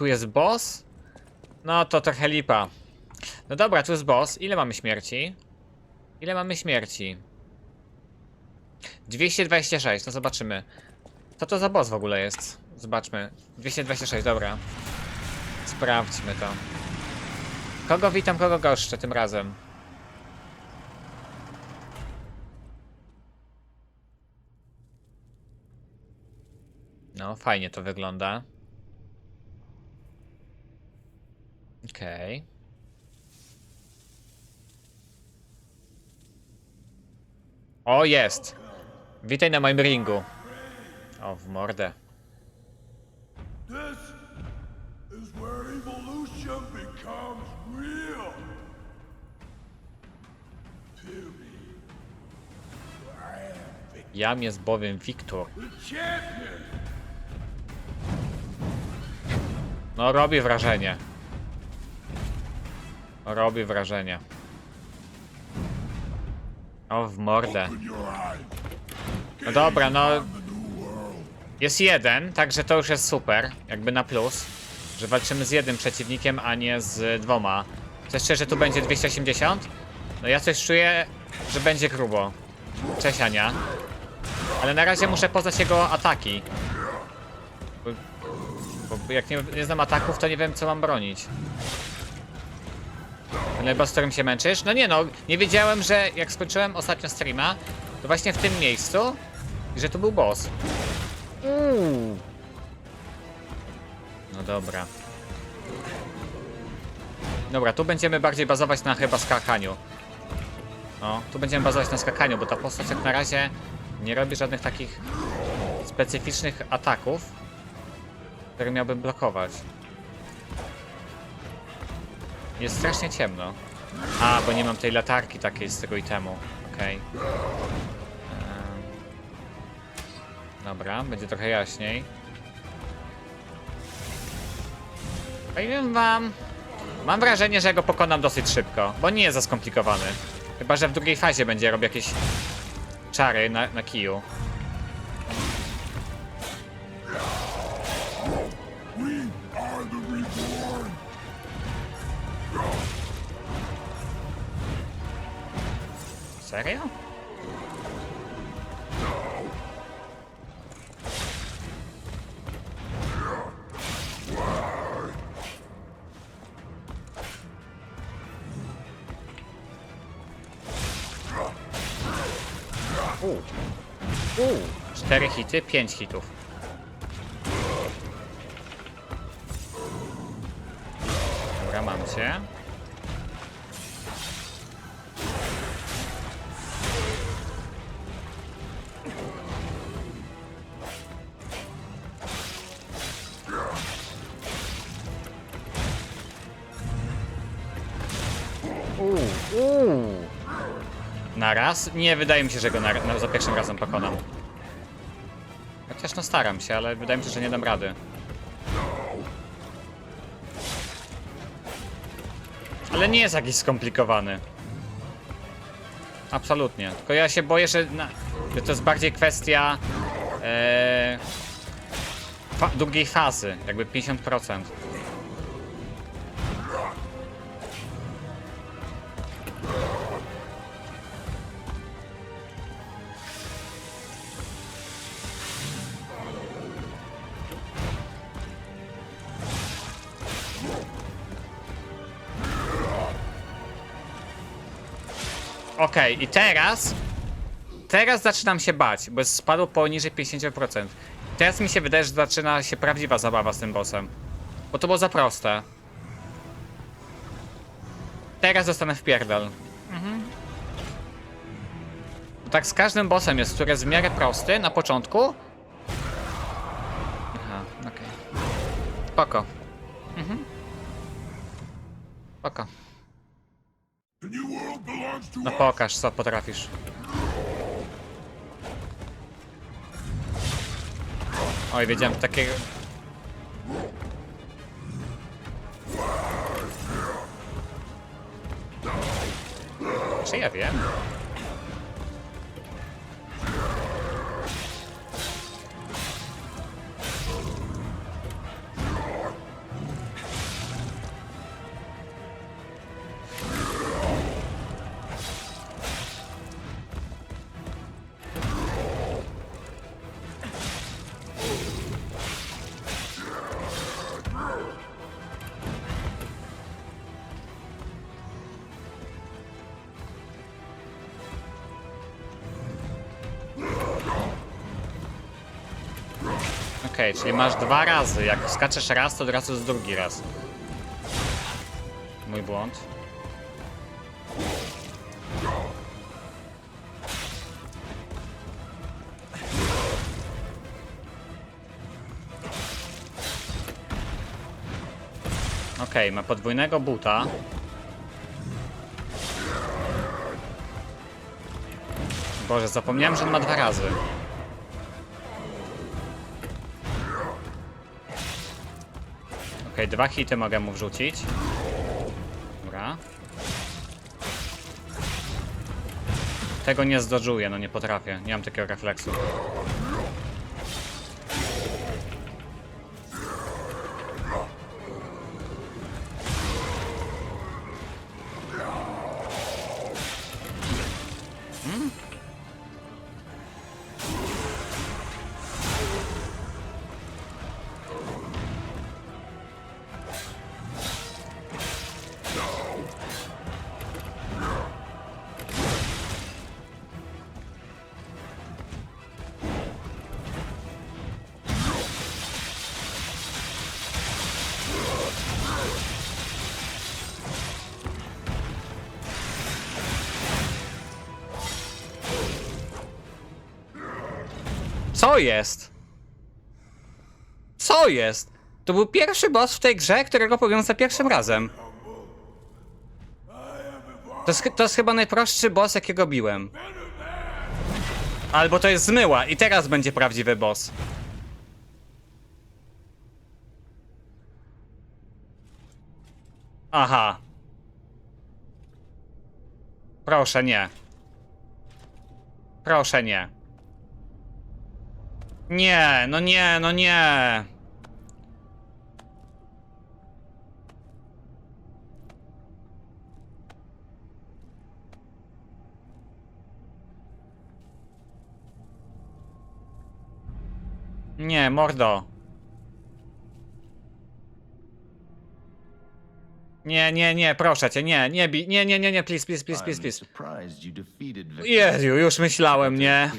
Tu jest boss? No to trochę lipa. No dobra, tu jest boss. Ile mamy śmierci? Ile mamy śmierci? 226, no zobaczymy. Co to za boss w ogóle jest? Zobaczmy. 226, dobra. Sprawdźmy to. Kogo witam, kogo goszczę tym razem? No, fajnie to wygląda. Okej. O, jest! Witaj na moim ringu. O, w mordę. Jam jest bowiem Wiktor. No, robi wrażenie. Robi wrażenie. O, w mordę. No dobra, no jest jeden, także to już jest super, jakby na plus, że walczymy z jednym przeciwnikiem, a nie z dwoma. Chcesz że tu będzie 280? No ja coś czuję, że będzie grubo. Cześć Ania. Ale na razie muszę poznać jego ataki. Bo, bo jak nie, nie znam ataków, to nie wiem co mam bronić. Ten chyba z którym się męczysz? No nie no, nie wiedziałem, że jak skończyłem ostatnio streama, to właśnie w tym miejscu, że tu był boss. Uuu. No dobra. Dobra, tu będziemy bardziej bazować na chyba skakaniu. No, tu będziemy bazować na skakaniu, bo ta postać jak na razie nie robi żadnych takich specyficznych ataków, które miałbym blokować. Jest strasznie ciemno. A, bo nie mam tej latarki takiej z tego itemu. Okej. Em. Dobra, będzie trochę jaśniej. Powiem wam, mam wrażenie, że go pokonam dosyć szybko, bo nie jest za skomplikowany. Chyba, że w drugiej fazie będzie robił jakieś czary na, na kiju. Serio? U. U. Cztery hity, pięć hitów. Dobra, mam cię. Uuu, uuu. Na raz? Nie, wydaje mi się, że go na, na, za pierwszym razem pokonam. Chociaż no staram się, ale wydaje mi się, że nie dam rady. Ale nie jest jakiś skomplikowany. Absolutnie. Tylko ja się boję, że, na, że to jest bardziej kwestia e, fa długiej fazy, jakby 50%. Okej, i teraz. Teraz zaczynam się bać, bo spadło poniżej 50%. Teraz mi się wydaje, że zaczyna się prawdziwa zabawa z tym bossem. Bo to było za proste. Teraz zostanę w pierdol. Mhm. Tak z każdym bossem jest, który jest w miarę prosty na początku. Aha, okej. Spoko. Mhm. Spoko. No pokaż, co potrafisz. Oj, wiedziałem takiego... Czy ja wiem? Okej, czyli masz dwa razy. Jak skaczesz raz, to od razu jest drugi raz. Mój błąd. Okej, ma podwójnego buta. Boże, zapomniałem, że on ma dwa razy. Okej, dwa hity mogę mu wrzucić. Dobra. Tego nie zdodżuję, no nie potrafię. Nie mam takiego refleksu. Co jest? Co jest? To był pierwszy boss w tej grze, którego pobiłem za pierwszym razem. To to jest chyba najprostszy boss, jakiego biłem. Albo to jest zmyła i teraz będzie prawdziwy boss. Aha. Proszę nie. Proszę nie. Nie, no nie, no nie. Nie, mordo. Nie, nie, nie, proszę cię, nie, nie, bi, nie, nie, nie, nie, please, please, please, please, please. Jezu, już myślałem, nie.